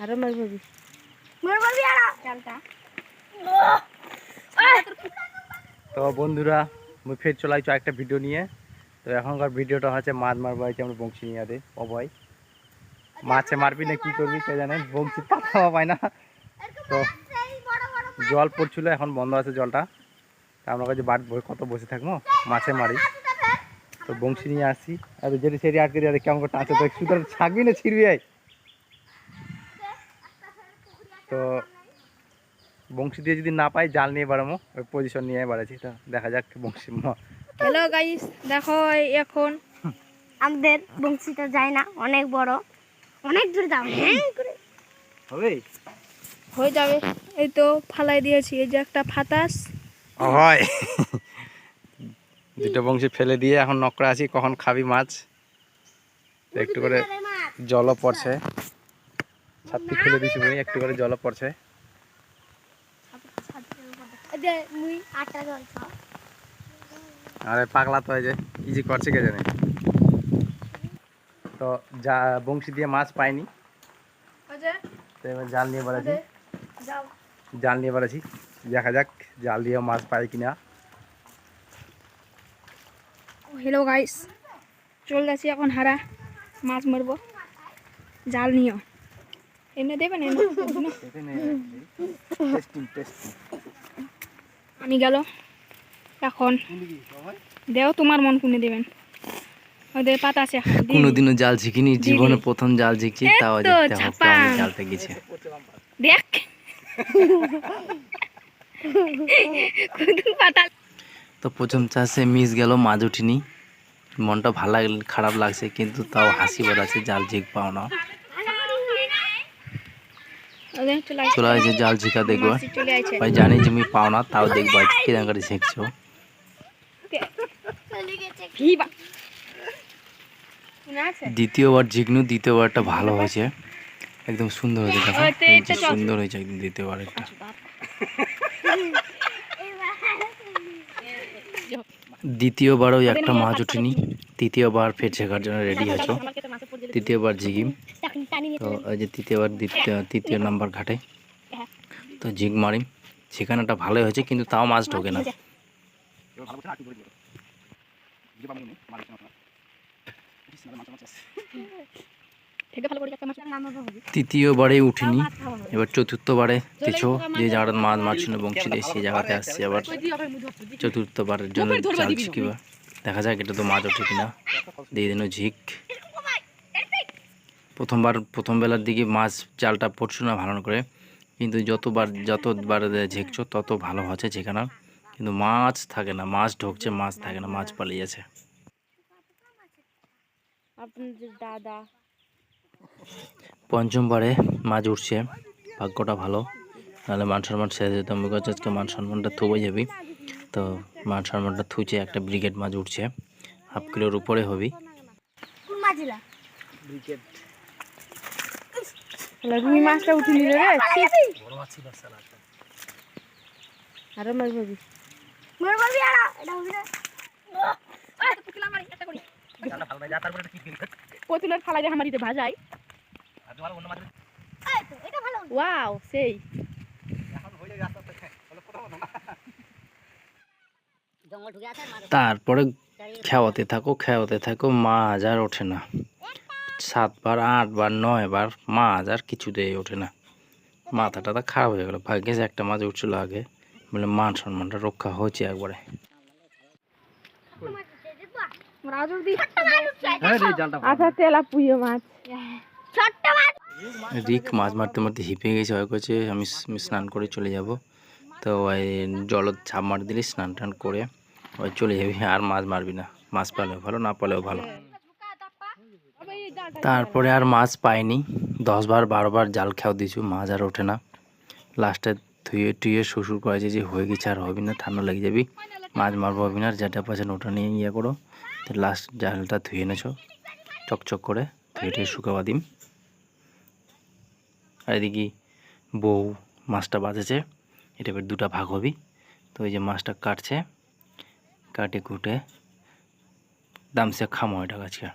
আরও মাছ ভাবি মোর বলবি আর। চালটা তো বন্ধুরা মুই ফের চলে আইছো একটা ভিডিও নিয়ে। তো এখনকার ভিডিওটা হচ্ছে মাছ মারবো আইছি আমরা বংশী নিয়ে দে অভয়। মাছে মারবি না কি করবি কে জানে বংশী পাতা পায় না। তো সেই বড় বড় জল পড়ছিল এখন বন্ধ আছে জলটা। তা আমরা কাছে বাট বই কত বসে থাকব মাছে মারি। তো বংশী নিয়ে আসছি। আর যেটি সেটি আটকে দিয়ে কেমন করে টাঁচে তো সুতরাং ছাকবি না ছিড়বি আই। তো বংশী দিয়ে যদি না পাই জাল নিয়ে বাড়াবো ওই পজিশন নিয়ে বাড়াচ্ছি। তো দেখা যাক বংশী ম- হ্যালো গাইস দেখো এখন আমাদের বংশীটা যায় না অনেক বড়। অনেক দূরে যাও। হ্যাঁ করে। হবে? হয়ে যাবে। এই তো ফালাই দিয়েছি। এই যে একটা ফাতাস। হয়। দুটো বংশী ফেলে দিয়ে এখন নকরা আছি। কখন খাবি মাছ? একটু করে জলও পড়ছে। ছাত্রী খুলে দিছি মুই একটু করে জলও পড়ছে। জল খাও। আরে পাগলা তো যে কি যে করছে কে জানে। তো যা বংশী দিয়ে মাছ পাইনি। জাল নিয়ে বেড়াচ্ছি। জাল নিয়ে বেড়াচ্ছি। দেখা যাক জাল দিয়ে মাছ পাই কিনা। হ্যালো গাইস চলে যাচ্ছি এখন হারা মাছ মারবো। জাল নিও। এনে দেবেন এনে আমি গেল এখন দেও তোমার মন কোনে দেবেন ওদের পাতা আছে কোনোদিনও জাল শিখিনি জীবনে প্রথম জাল শিখছি তাও জালটা গেছে দেখ পাতা তো প্রথম চাষে মিস গেল মাছ উঠিনি মনটা ভালো লাগলে খারাপ লাগছে কিন্তু তাও হাসি বেড়াচ্ছে জাল ঝিক পাও না চলে আসছে জাল ঝিকা দেখব। ভাই জানি যে আমি পাও না তাও দেখব কিরম করে শিখছো। দ্বিতীয়বার ঝিকনু দ্বিতীয়বারটা ভালো হয়েছে। একদম সুন্দর হয়েছে দেখো। সুন্দর হয়েছে একদম দ্বিতীয়বার একটা দ্বিতীয়বারও একটা মাছ উঠিনি। তৃতীয়বার ফের শেখার জন্য রেডি আছো। তৃতীয়বার টানি তো এই যে তৃতীয়বার দ্বিতীয় তৃতীয় নাম্বার ঘাটে। তো ঝিগ মারিম সেখানেটা ভালোই হয়েছে কিন্তু তাও মাছ ঢোকে না। ভালো তৃতীয়বারে উঠিনি এবার চতুর্থবারে কিছু যে জায়গাটা মাছ মারছিল বংশী দিয়ে সেই জায়গাতে আসছে আবার চতুর্থবারের জন্য দেখা যাক এটা তো মাছ ওঠে কিনা। দিয়ে দিন ঝিক প্রথমবার প্রথম বেলার দিকে মাছ জালটা পড়ছিল না ভালো করে। কিন্তু যতবার যতবার ঝেঁকছো তত ভালো হচ্ছে যেখানে কিন্তু মাছ থাকে না মাছ ঢুকছে মাছ থাকে না মাছ পালিয়ে যাচ্ছে। দাদা? পঞ্চমবারে মাছ উঠছে ভাগ্যটা ভালো। নাহলে মান সম্মান শেষ যেত আমি কাছে আজকে মান সম্মানটা থুবে যাবি। তো মান সম্মানটা থুইছে একটা ব্রিগেড মাছ উঠছে হাফ কিলোর উপরে হবি। কোন মাছিলা তাহলে রুই মাছটা উঠে নিল রে আরও মাছ ভাবি। মোর বলবি আর। এটা হবে না কতুলের ফালা যে হামারিতে ভাজাই। এই তো, এটা ভালো ওয়াও সেই। তারপরে খেওয়াতে থাকো খেওয়াতে থাকো মাছ আর ওঠে না। সাতবার আটবার নয়বার মাছ আর কিছুতেই ওঠে না। মাথাটা তো খারাপ হয়ে গেল। ভাগ্যে যে একটা মাছ উঠছিল আগে বলে মান সম্মানটা রক্ষা হয়েছে একবারে। হ্যাঁ আচ্ছা তেলা পুইয়ে মাছ। ছোট্ট মাছ। রিক মাছ মারতে মারতে হিপে গেছে কাছে আমি আমি স্নান করে চলে যাব। তো ওই জল ছাপ মার দিলে স্নান টান করে ওই চলে যাবি। আর মাছ মারবি না। মাছ পেলেও ভালো না পেলেও ভালো। তারপরে আর মাছ পাইনি। দশ বার, বারো বার জাল খেয়াও দিয়েছি, মাছ আর ওঠে না। লাস্টে ধুয়ে টুয়ে শ্বশুর করেছে যে হয়ে গেছে আর হবি না, ঠান্ডা লেগে যাবি। মাছ মারবো হবি না, আর যেটা পাচ্ছেন ওটা নিয়ে ইয়ে করো। লাস্ট জালটা ধুয়ে এনেছো চকচক করে, ধুয়ে টুয়ে শুকাবা দিম। আর এদিকে বউ মাছটা বাজেছে এটা এবার দুটা ভাগ হবি। তো ওই যে মাছটা কাটছে, কাটে কুটে দামসে খামো এটা আজকে।